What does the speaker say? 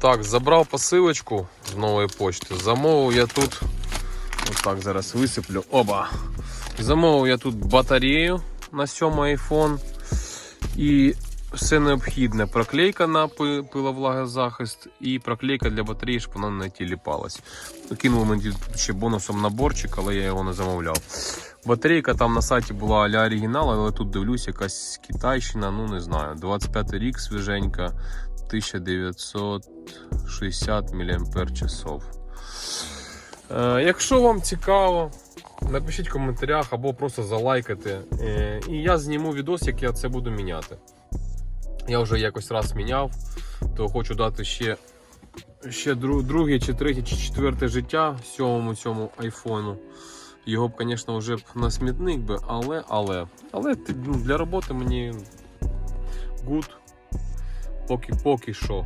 Так, забрав посилочку з нової почти. Замовив я тут. Отак зараз висиплю. Оба. Замовив я тут батарею на 7 iPhone. І все необхідне. Проклейка на пи- пиловлагозахист і проклейка для батареї, щоб вона не тіліпалась. Кинув мені ще бонусом наборчик, але я його не замовляв. Батарейка там на сайті була а-ля оригінал, але тут дивлюсь, якась китайщина, ну не знаю. 25 рік свіженька, 1960 мАч. Е, якщо вам цікаво, напишіть в коментарях або просто залайкайте. Е, і я зніму відос, як я це буду міняти. Я вже якось раз міняв, то хочу дати ще, ще друге, чи третє, чи четверте життя сьомому цьому айфону. Його б, звісно, вже б на смітник би, але, але, але ну, для роботи мені good. Поки, поки що.